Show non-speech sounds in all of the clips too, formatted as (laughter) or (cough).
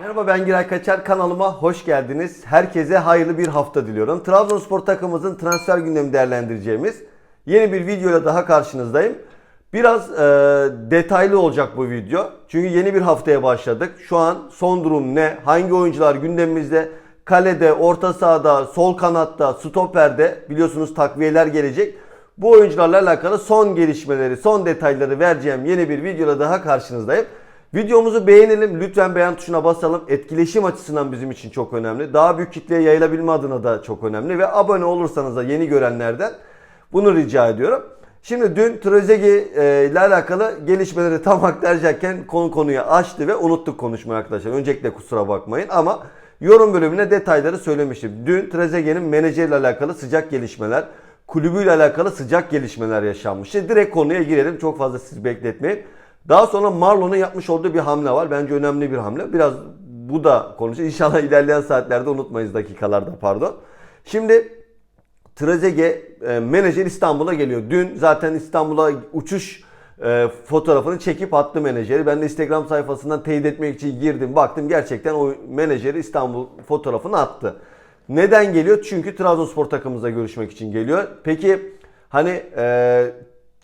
Merhaba ben Giray Kaçar kanalıma hoş geldiniz. Herkese hayırlı bir hafta diliyorum. Trabzonspor takımımızın transfer gündemi değerlendireceğimiz yeni bir videoyla daha karşınızdayım. Biraz e, detaylı olacak bu video. Çünkü yeni bir haftaya başladık. Şu an son durum ne? Hangi oyuncular gündemimizde? Kalede, orta sahada, sol kanatta, stoperde biliyorsunuz takviyeler gelecek. Bu oyuncularla alakalı son gelişmeleri, son detayları vereceğim yeni bir videoda daha karşınızdayım. Videomuzu beğenelim. Lütfen beğen tuşuna basalım. Etkileşim açısından bizim için çok önemli. Daha büyük kitleye yayılabilme adına da çok önemli. Ve abone olursanız da yeni görenlerden bunu rica ediyorum. Şimdi dün Trezeguet e, ile alakalı gelişmeleri tam aktarırken konu konuyu açtı ve unuttuk konuşmayı arkadaşlar. Öncelikle kusura bakmayın ama yorum bölümüne detayları söylemiştim. Dün Trezeguet'in menajeriyle alakalı sıcak gelişmeler, kulübüyle alakalı sıcak gelişmeler yaşanmıştı. Direkt konuya girelim. Çok fazla sizi bekletmeyin. Daha sonra Marlon'un yapmış olduğu bir hamle var. Bence önemli bir hamle. Biraz bu da konuşacağız. İnşallah ilerleyen saatlerde unutmayız dakikalarda pardon. Şimdi Trezeguet e, menajer İstanbul'a geliyor. Dün zaten İstanbul'a uçuş e, fotoğrafını çekip attı menajeri. Ben de Instagram sayfasından teyit etmek için girdim. Baktım gerçekten o menajeri İstanbul fotoğrafını attı. Neden geliyor? Çünkü Trabzonspor takımımıza görüşmek için geliyor. Peki hani e,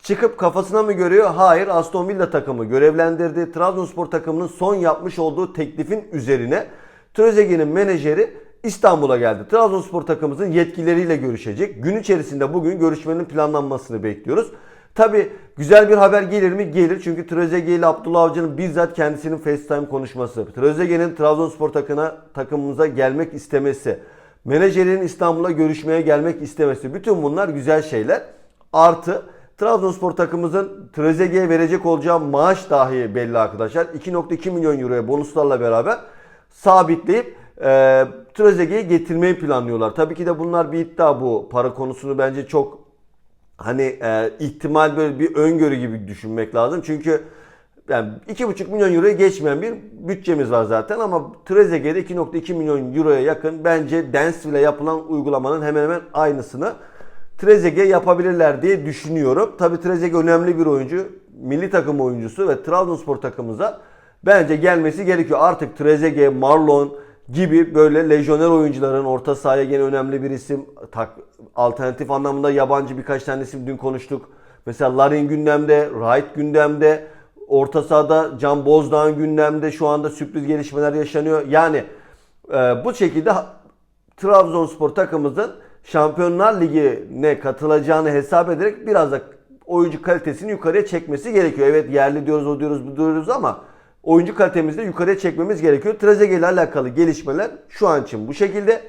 çıkıp kafasına mı görüyor? Hayır. Aston Villa takımı görevlendirdi. Trabzonspor takımının son yapmış olduğu teklifin üzerine Trezeguet'in menajeri İstanbul'a geldi. Trabzonspor takımımızın yetkilileriyle görüşecek. Gün içerisinde bugün görüşmenin planlanmasını bekliyoruz. Tabi güzel bir haber gelir mi? Gelir. Çünkü Trezeguet ile Abdullah Avcı'nın bizzat kendisinin FaceTime konuşması. Trezeguet'in Trabzonspor takına, takımımıza gelmek istemesi. Menajerin İstanbul'a görüşmeye gelmek istemesi. Bütün bunlar güzel şeyler. Artı Trabzonspor takımımızın Trezeguet'e verecek olacağı maaş dahi belli arkadaşlar. 2.2 milyon euroya bonuslarla beraber sabitleyip e, Trezeguet'i getirmeyi planlıyorlar. Tabii ki de bunlar bir iddia bu. Para konusunu bence çok hani e, ihtimal böyle bir öngörü gibi düşünmek lazım. Çünkü yani 2,5 milyon euroya geçmeyen bir bütçemiz var zaten ama Trezeguet'de 2.2 milyon euroya yakın bence Dansville'e yapılan uygulamanın hemen hemen aynısını Trezeguet yapabilirler diye düşünüyorum. Tabii Trezeguet önemli bir oyuncu. Milli takım oyuncusu ve Trabzonspor takımımıza bence gelmesi gerekiyor. Artık Trezeguet, Marlon gibi böyle lejyoner oyuncuların orta sahaya gene önemli bir isim. Tak, alternatif anlamında yabancı birkaç tane isim dün konuştuk. Mesela Larin gündemde, Wright gündemde. Orta sahada Can Bozdağ'ın gündemde. Şu anda sürpriz gelişmeler yaşanıyor. Yani e, bu şekilde Trabzonspor takımımızın Şampiyonlar Ligi'ne katılacağını hesap ederek biraz da oyuncu kalitesini yukarıya çekmesi gerekiyor. Evet yerli diyoruz, o diyoruz, bu diyoruz ama oyuncu kalitemizi de yukarıya çekmemiz gerekiyor. Trezeguet ile alakalı gelişmeler şu an için bu şekilde.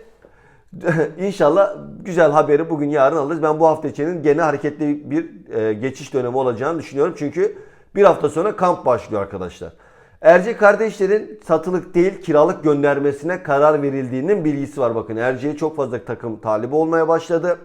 (laughs) İnşallah güzel haberi bugün yarın alırız. Ben bu hafta içinin gene hareketli bir e, geçiş dönemi olacağını düşünüyorum. Çünkü bir hafta sonra kamp başlıyor arkadaşlar. Erce kardeşlerin satılık değil kiralık göndermesine karar verildiğinin bilgisi var. Bakın Erce'ye çok fazla takım talibi olmaya başladı.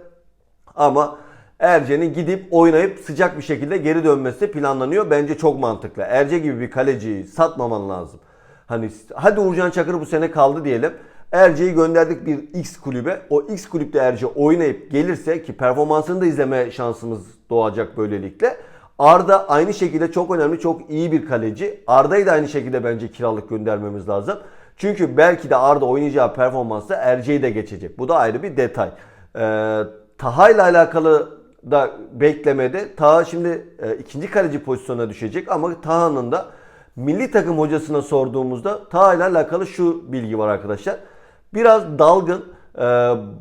Ama Erce'nin gidip oynayıp sıcak bir şekilde geri dönmesi planlanıyor. Bence çok mantıklı. Erce gibi bir kaleciyi satmaman lazım. Hani hadi Uğurcan Çakır bu sene kaldı diyelim. Erce'yi gönderdik bir X kulübe. O X kulüpte Erce oynayıp gelirse ki performansını da izleme şansımız doğacak böylelikle. Arda aynı şekilde çok önemli, çok iyi bir kaleci. Arda'yı da aynı şekilde bence kiralık göndermemiz lazım. Çünkü belki de Arda oynayacağı performansla Erce'yi de geçecek. Bu da ayrı bir detay. Ee, Taha ile alakalı da beklemede Taha şimdi e, ikinci kaleci pozisyonuna düşecek ama Taha'nın da milli takım hocasına sorduğumuzda Taha ile alakalı şu bilgi var arkadaşlar. Biraz dalgın, e,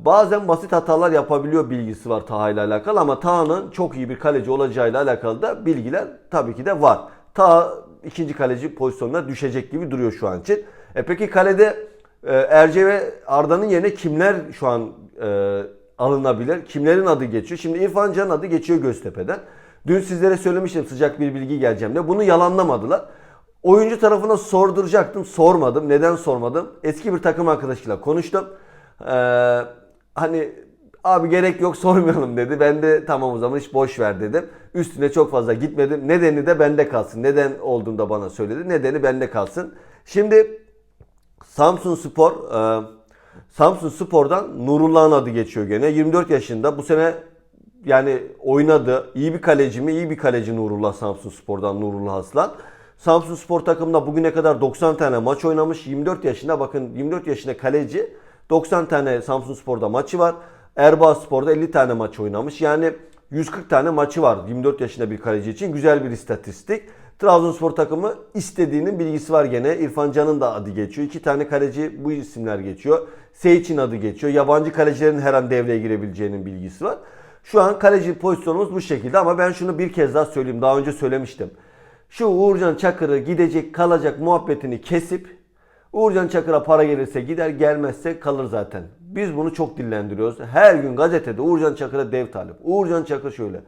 bazen basit hatalar yapabiliyor bilgisi var Taha ile alakalı ama Taha'nın çok iyi bir kaleci olacağıyla alakalı da bilgiler tabii ki de var. Taha ikinci kaleci pozisyonuna düşecek gibi duruyor şu an için. E peki kalede e, Erce ve Arda'nın yerine kimler şu an e, alınabilir? Kimlerin adı geçiyor? Şimdi İrfan Can'ın adı geçiyor Göztepe'den. Dün sizlere söylemiştim sıcak bir bilgi geleceğim de. Bunu yalanlamadılar. Oyuncu tarafına sorduracaktım. Sormadım. Neden sormadım? Eski bir takım arkadaşıyla konuştum. Ee, hani abi gerek yok sormayalım dedi. Ben de tamam o zaman hiç boş ver dedim. Üstüne çok fazla gitmedim. Nedeni de bende kalsın. Neden olduğunda bana söyledi. Nedeni bende kalsın. Şimdi Samsun Spor e, Samsun Spor'dan Nurullah'ın adı geçiyor gene. 24 yaşında. Bu sene yani oynadı. İyi bir kaleci mi? İyi bir kaleci Nurullah Samsun Spor'dan Nurullah Aslan. Samsun Spor takımında bugüne kadar 90 tane maç oynamış. 24 yaşında bakın 24 yaşında kaleci 90 tane Samsun Spor'da maçı var. Erbaa Spor'da 50 tane maç oynamış. Yani 140 tane maçı var 24 yaşında bir kaleci için. Güzel bir istatistik. Trabzonspor takımı istediğinin bilgisi var gene. İrfan Can'ın da adı geçiyor. İki tane kaleci bu isimler geçiyor. Seyç'in adı geçiyor. Yabancı kalecilerin her an devreye girebileceğinin bilgisi var. Şu an kaleci pozisyonumuz bu şekilde ama ben şunu bir kez daha söyleyeyim. Daha önce söylemiştim. Şu Uğurcan Çakır'ı gidecek kalacak muhabbetini kesip Uğurcan Çakır'a para gelirse gider gelmezse kalır zaten. Biz bunu çok dillendiriyoruz. Her gün gazetede Uğurcan Çakır'a dev talip. Uğurcan Çakır şöyle.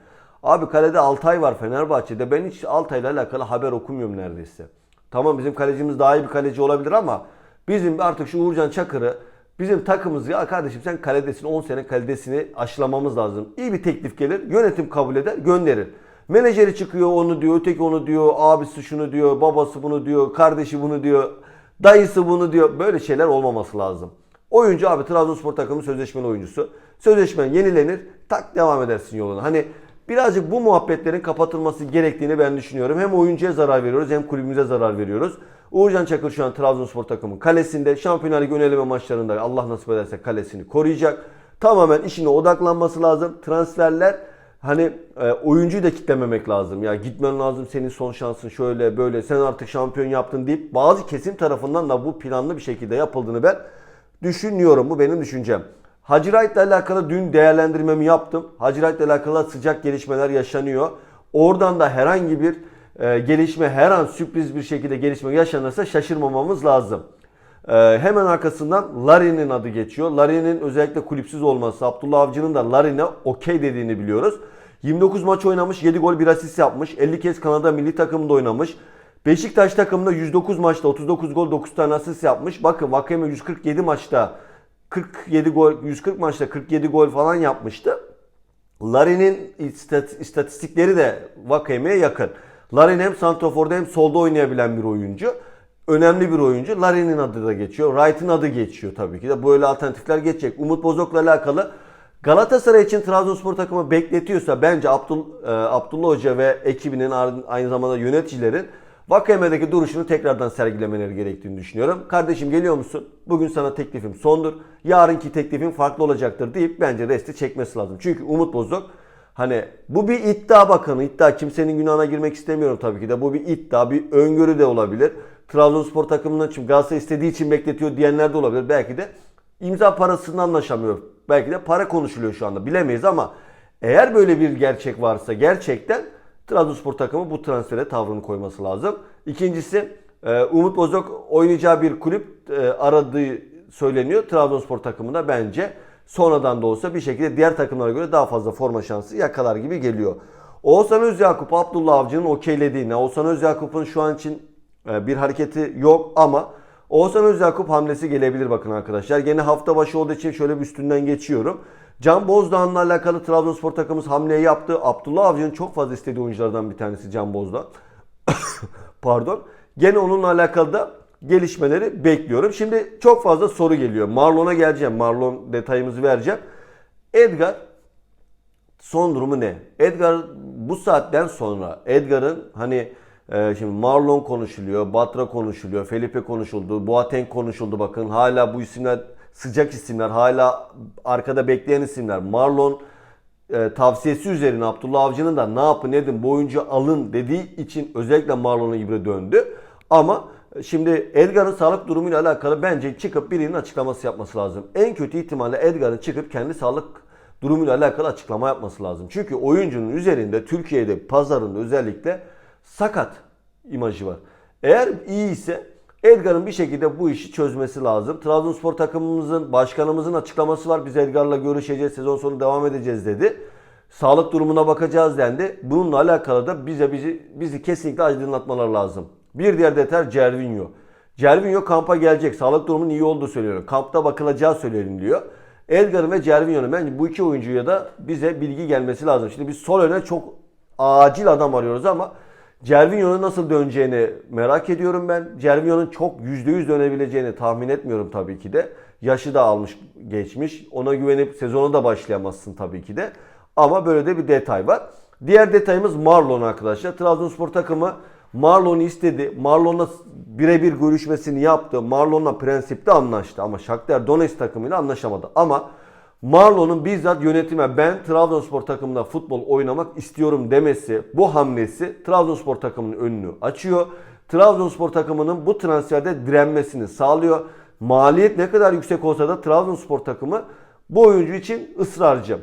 Abi kalede Altay var Fenerbahçe'de. Ben hiç Altay'la alakalı haber okumuyorum neredeyse. Tamam bizim kalecimiz daha iyi bir kaleci olabilir ama bizim artık şu Uğurcan Çakır'ı bizim takımımız ya kardeşim sen kaledesin 10 sene kaledesini aşılamamız lazım. İyi bir teklif gelir yönetim kabul eder gönderir. Menajeri çıkıyor onu diyor, öteki onu diyor, abisi şunu diyor, babası bunu diyor, kardeşi bunu diyor, dayısı bunu diyor. Böyle şeyler olmaması lazım. Oyuncu abi Trabzonspor takımı sözleşmeli oyuncusu. Sözleşmen yenilenir, tak devam edersin yoluna. Hani birazcık bu muhabbetlerin kapatılması gerektiğini ben düşünüyorum. Hem oyuncuya zarar veriyoruz hem kulübümüze zarar veriyoruz. Uğurcan Çakır şu an Trabzonspor takımının kalesinde. Şampiyonlar Ligi ön eleme maçlarında Allah nasip ederse kalesini koruyacak. Tamamen işine odaklanması lazım. Transferler hani e, oyuncuyu da kitlememek lazım. Ya gitmen lazım senin son şansın şöyle böyle sen artık şampiyon yaptın deyip bazı kesim tarafından da bu planlı bir şekilde yapıldığını ben düşünüyorum. Bu benim düşüncem. Hacı Wright'la alakalı dün değerlendirmemi yaptım. Hacı Wright'la alakalı sıcak gelişmeler yaşanıyor. Oradan da herhangi bir e, gelişme her an sürpriz bir şekilde gelişme yaşanırsa şaşırmamamız lazım. Ee, hemen arkasından Larin'in adı geçiyor. Larin'in özellikle kulüpsüz olması, Abdullah Avcı'nın da Larin'e okey dediğini biliyoruz. 29 maç oynamış, 7 gol 1 asist yapmış. 50 kez Kanada milli takımında oynamış. Beşiktaş takımında 109 maçta 39 gol 9 tane asist yapmış. Bakın Vakeme 147 maçta 47 gol 140 maçta 47 gol falan yapmıştı. Larin'in istat- istatistikleri de Vakame'ye yakın. Larin hem santraforda hem solda oynayabilen bir oyuncu. Önemli bir oyuncu. Larin'in adı da geçiyor. Wright'ın adı geçiyor tabii ki de. Böyle alternatifler geçecek. Umut Bozok'la alakalı Galatasaray için Trabzonspor takımı bekletiyorsa bence Abdul, e, Abdullah Hoca ve ekibinin aynı zamanda yöneticilerin Vakame'deki duruşunu tekrardan sergilemeleri gerektiğini düşünüyorum. Kardeşim geliyor musun? Bugün sana teklifim sondur. Yarınki teklifin farklı olacaktır deyip bence resti çekmesi lazım. Çünkü Umut Bozok Hani bu bir iddia bakın. iddia kimsenin günahına girmek istemiyorum tabii ki de. Bu bir iddia, bir öngörü de olabilir. Trabzonspor takımından için Galatasaray istediği için bekletiyor diyenler de olabilir. Belki de imza parasını anlaşamıyor. Belki de para konuşuluyor şu anda. Bilemeyiz ama eğer böyle bir gerçek varsa gerçekten Trabzonspor takımı bu transfere tavrını koyması lazım. İkincisi e, Umut Bozok oynayacağı bir kulüp e, aradığı söyleniyor. Trabzonspor takımında bence sonradan da olsa bir şekilde diğer takımlara göre daha fazla forma şansı yakalar gibi geliyor. Oğuzhan Özyakup Abdullah Avcı'nın okeylediğine, Oğuzhan Özyakup'un şu an için bir hareketi yok ama Oğuzhan Özyakup hamlesi gelebilir bakın arkadaşlar. Gene hafta başı olduğu için şöyle bir üstünden geçiyorum. Can Bozdağ'ınla alakalı Trabzonspor takımımız hamleyi yaptı. Abdullah Avcı'nın çok fazla istediği oyunculardan bir tanesi Can Bozdağ. (coughs) Pardon. Gene onunla alakalı da gelişmeleri bekliyorum. Şimdi çok fazla soru geliyor. Marlon'a geleceğim. Marlon detayımızı vereceğim. Edgar son durumu ne? Edgar bu saatten sonra Edgar'ın hani e, şimdi Marlon konuşuluyor, Batra konuşuluyor, Felipe konuşuldu, Boateng konuşuldu bakın. Hala bu isimler sıcak isimler, hala arkada bekleyen isimler. Marlon e, tavsiyesi üzerine Abdullah Avcı'nın da ne yapın edin bu oyuncu alın dediği için özellikle Marlon'a ibre döndü. Ama şimdi Edgar'ın sağlık durumuyla alakalı bence çıkıp birinin açıklaması yapması lazım. En kötü ihtimalle Edgar'ın çıkıp kendi sağlık durumuyla alakalı açıklama yapması lazım. Çünkü oyuncunun üzerinde Türkiye'de pazarında özellikle sakat imajı var. Eğer iyi ise Edgar'ın bir şekilde bu işi çözmesi lazım. Trabzonspor takımımızın, başkanımızın açıklaması var. Biz Edgar'la görüşeceğiz, sezon sonu devam edeceğiz dedi. Sağlık durumuna bakacağız dendi. Bununla alakalı da bize bizi bizi kesinlikle aydınlatmalar lazım. Bir diğer detay Cervinho. Cervinho kampa gelecek. Sağlık durumunun iyi olduğu söylüyor. Kampta bakılacağı söyleyelim diyor. Edgar'ın ve Cervinho'nun bence bu iki oyuncuya da bize bilgi gelmesi lazım. Şimdi biz sol öne çok acil adam arıyoruz ama Cervinho'nun nasıl döneceğini merak ediyorum ben. Cervinho'nun çok %100 dönebileceğini tahmin etmiyorum tabii ki de. Yaşı da almış geçmiş. Ona güvenip sezona da başlayamazsın tabii ki de. Ama böyle de bir detay var. Diğer detayımız Marlon arkadaşlar. Trabzonspor takımı Marlon'u istedi. Marlon'la birebir görüşmesini yaptı. Marlon'la prensipte anlaştı ama Shakhtar Donetsk takımıyla anlaşamadı. Ama Marlon'un bizzat yönetime ben Trabzonspor takımında futbol oynamak istiyorum demesi, bu hamlesi Trabzonspor takımının önünü açıyor. Trabzonspor takımının bu transferde direnmesini sağlıyor. Maliyet ne kadar yüksek olsa da Trabzonspor takımı bu oyuncu için ısrarcı.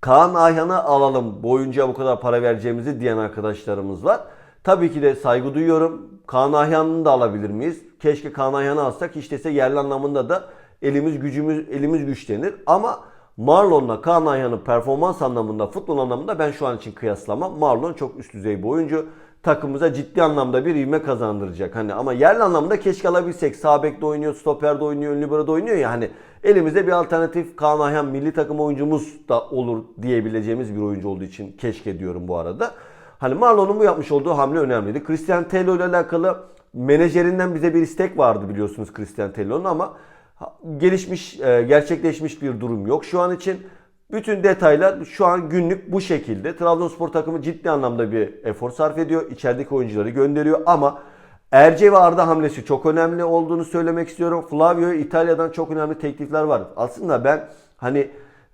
Kaan Ayhan'ı alalım bu oyuncuya bu kadar para vereceğimizi diyen arkadaşlarımız var. Tabii ki de saygı duyuyorum. Kaan Ayhan'ı da alabilir miyiz? Keşke Kaan Ayhan'ı alsak hiç dese yerli anlamında da elimiz gücümüz elimiz güçlenir. Ama Marlon'la Kaan Ayhan'ın performans anlamında, futbol anlamında ben şu an için kıyaslamam. Marlon çok üst düzey bir oyuncu. Takımımıza ciddi anlamda bir ivme kazandıracak. Hani ama yerli anlamda keşke alabilsek. Sağ bekte oynuyor, stoperde oynuyor, ön libero'da oynuyor ya hani elimizde bir alternatif Kaan Ayhan milli takım oyuncumuz da olur diyebileceğimiz bir oyuncu olduğu için keşke diyorum bu arada. Hani Marlon'un bu yapmış olduğu hamle önemliydi. Christian Tello ile alakalı menajerinden bize bir istek vardı biliyorsunuz Christian Tello'nun ama gelişmiş, e, gerçekleşmiş bir durum yok şu an için. Bütün detaylar şu an günlük bu şekilde. Trabzonspor takımı ciddi anlamda bir efor sarf ediyor. İçerideki oyuncuları gönderiyor ama Erce ve Arda hamlesi çok önemli olduğunu söylemek istiyorum. Flavio İtalya'dan çok önemli teklifler var. Aslında ben hani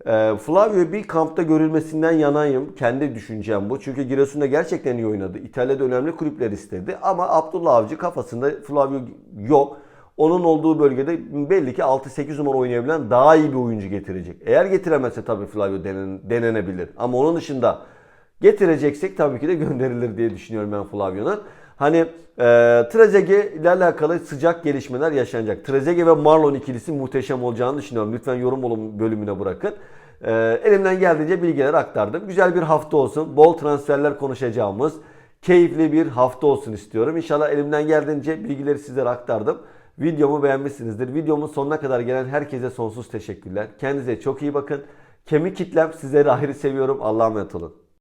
e, Flavio bir kampta görülmesinden yanayım. Kendi düşüncem bu. Çünkü Giresun'da gerçekten iyi oynadı. İtalya'da önemli kulüpler istedi. Ama Abdullah Avcı kafasında Flavio yok. Onun olduğu bölgede belli ki 6-8 numara oynayabilen daha iyi bir oyuncu getirecek. Eğer getiremezse tabii Flavio denen, denenebilir. Ama onun dışında getireceksek tabii ki de (laughs) gönderilir diye düşünüyorum ben Flavio'nun. Hani e, Trezeguet ile alakalı sıcak gelişmeler yaşanacak. Trezeguet ve Marlon ikilisi muhteşem olacağını düşünüyorum. Lütfen yorum bölümüne bırakın. E, elimden geldiğince bilgiler aktardım. Güzel bir hafta olsun. Bol transferler konuşacağımız, keyifli bir hafta olsun istiyorum. İnşallah elimden geldiğince bilgileri sizlere aktardım. Videomu beğenmişsinizdir. Videomun sonuna kadar gelen herkese sonsuz teşekkürler. Kendinize çok iyi bakın. Kemik kitlem sizleri ayrı seviyorum. Allah'a emanet olun.